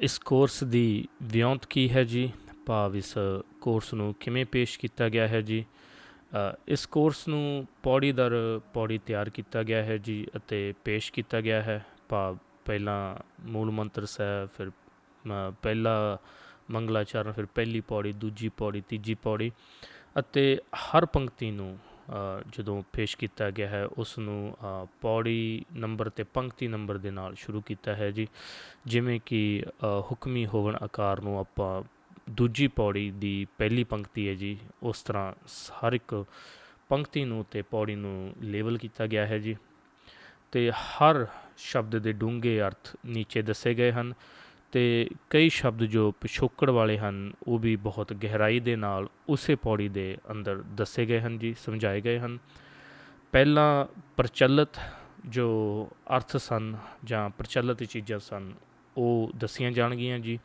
ਇਸ ਕੋਰਸ ਦੀ ਵਿਉਂਤ ਕੀ ਹੈ ਜੀ? ਭਾਵ ਇਸ ਕੋਰਸ ਨੂੰ ਕਿਵੇਂ ਪੇਸ਼ ਕੀਤਾ ਗਿਆ ਹੈ ਜੀ? ਇਸ ਕੋਰਸ ਨੂੰ ਪੌੜੀ ਦਰ ਪੌੜੀ ਤਿਆਰ ਕੀਤਾ ਗਿਆ ਹੈ ਜੀ ਅਤੇ ਪੇਸ਼ ਕੀਤਾ ਗਿਆ ਹੈ। ਭਾਵ ਪਹਿਲਾਂ ਮੂਲ ਮੰਤਰ ਸਾਹਿਬ ਫਿਰ ਪਹਿਲਾ ਮੰਗਲਾਚਰਨ, ਫਿਰ ਪਹਿਲੀ ਪੌੜੀ, ਦੂਜੀ ਪੌੜੀ, ਤੀਜੀ ਪੌੜੀ ਅਤੇ ਹਰ ਪੰਕਤੀ ਨੂੰ ਜਦੋਂ ਪੇਸ਼ ਕੀਤਾ ਗਿਆ ਹੈ ਉਸ ਨੂੰ ਪੌੜੀ ਨੰਬਰ ਤੇ ਪੰਕਤੀ ਨੰਬਰ ਦੇ ਨਾਲ ਸ਼ੁਰੂ ਕੀਤਾ ਹੈ ਜੀ। ਜਿਵੇਂ ਕਿ ਹੁਕਮੀ ਹੋਵਣ ਆਕਾਰ ਨੂੰ ਆਪਾਂ ਦੂਜੀ ਪੌੜੀ ਦੀ ਪਹਿਲੀ ਪੰਕਤੀ ਹੈ ਜੀ, ਉਸ ਤਰ੍ਹਾਂ ਸ- ਹਰ ਇੱਕ ਪੰਕਤੀ ਨੂੰ ਤੇ ਪੌੜੀ ਨੂੰ ਲੇਬਲ ਕੀਤਾ ਗਿਆ ਹੈ ਜੀ। ਤੇ ਹਰ ਸ਼ਬਦ ਦੇ ਡੂੰਘੇ ਅਰਥ ਨੀਚੇ ਦੱਸੇ ਗਏ ਹਨ। ਤੇ ਕਈ ਸ਼ਬਦ ਜੋ ਪਿਛੋਕੜ ਵਾਲੇ ਹਨ, ਉਹ ਵੀ ਬਹੁਤ ਗਹਿਰਾਈ ਦੇ ਨਾਲ ਉਸੇ ਪੌੜੀ ਦੇ ਅੰਦਰ ਦੱਸੇ ਗਏ ਹਨ ਜੀ, ਸਮਝਾਏ ਗਏ ਹਨ। ਪਹਿਲਾਂ ਪ੍ਰਚਲਿਤ ਜੋ ਅਰਥ ਸਨ ਜਾਂ ਪ੍ਰਚਲਿਤ ਚੀਜ਼ਾਂ ਸਨ, ਉਹ ਦੱਸੀਆਂ ਜਾਣਗੀਆਂ ਜੀ।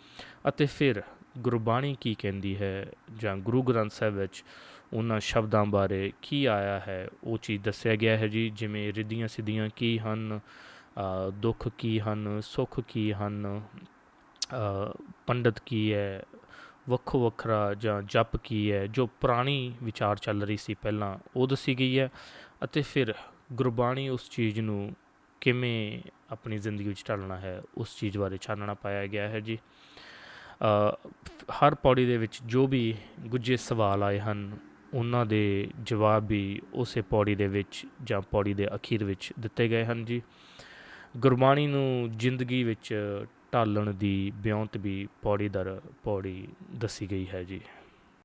ਅਤੇ ਫਿਰ ਗੁਰਬਾਣੀ ਕੀ ਕਹਿੰਦੀ ਹੈ ਜਾਂ ਗੁਰੂ ਗ੍ਰੰਥ ਸਾਹਿਬ ਵਿੱਚ ਉਹਨਾਂ ਸ਼ਬਦਾਂ ਬਾਰੇ ਕੀ ਆਇਆ ਹੈ, ਉਹ ਚੀਜ਼ ਦੱਸਿਆ ਗਿਆ ਹੈ ਜੀ, ਜਿਵੇਂ ਰਿੱਧੀਆਂ ਸਿੱਧੀਆਂ ਕੀ ਹਨ ਦੁੱਖ ਕੀ ਹਨ, ਸੁੱਖ ਕੀ ਹਨ ਪੰਡਤ ਕੀ ਹੈ, ਵੱਖੋ ਵੱਖਰਾ ਜਾਂ ਜਪ ਕੀ ਹੈ, ਜੋ ਪੁਰਾਣੀ ਵਿਚਾਰ ਚੱਲ ਰਹੀ ਸੀ ਪਹਿਲਾਂ, ਉਹ ਦੱਸੀ ਗਈ ਹੈ ਅਤੇ ਫਿਰ ਗੁਰਬਾਣੀ ਉਸ ਚੀਜ਼ ਨੂੰ ਕਿਵੇਂ ਆਪਣੀ ਜ਼ਿੰਦਗੀ ਵਿੱਚ ਢਾਲਣਾ ਹੈ, ਉਸ ਚੀਜ਼ ਬਾਰੇ ਛਾਨਣਾ ਪਾਇਆ ਗਿਆ ਹੈ ਜੀ। ਹਰ ਪੌੜੀ ਦੇ ਵਿੱਚ ਜੋ ਵੀ ਗੁੱਝੇ ਸਵਾਲ ਆਏ ਹਨ, ਉਹਨਾਂ ਦੇ ਜਵਾਬ ਵੀ ਉਸੇ ਪੌੜੀ ਦੇ ਵਿੱਚ ਜਾਂ ਪੌੜੀ ਦੇ ਅਖੀਰ ਵਿੱਚ ਦਿੱਤੇ ਗਏ ਹਨ ਜੀ। ਗੁਰਬਾਣੀ ਨੂੰ ਜ਼ਿੰਦਗੀ ਵਿੱਚ ਢਾਲਣ ਦੀ ਬਿਉਂਤ ਵੀ ਪੌੜੀ ਦਰ ਪੌੜੀ ਦੱਸੀ ਗਈ ਹੈ ਜੀ।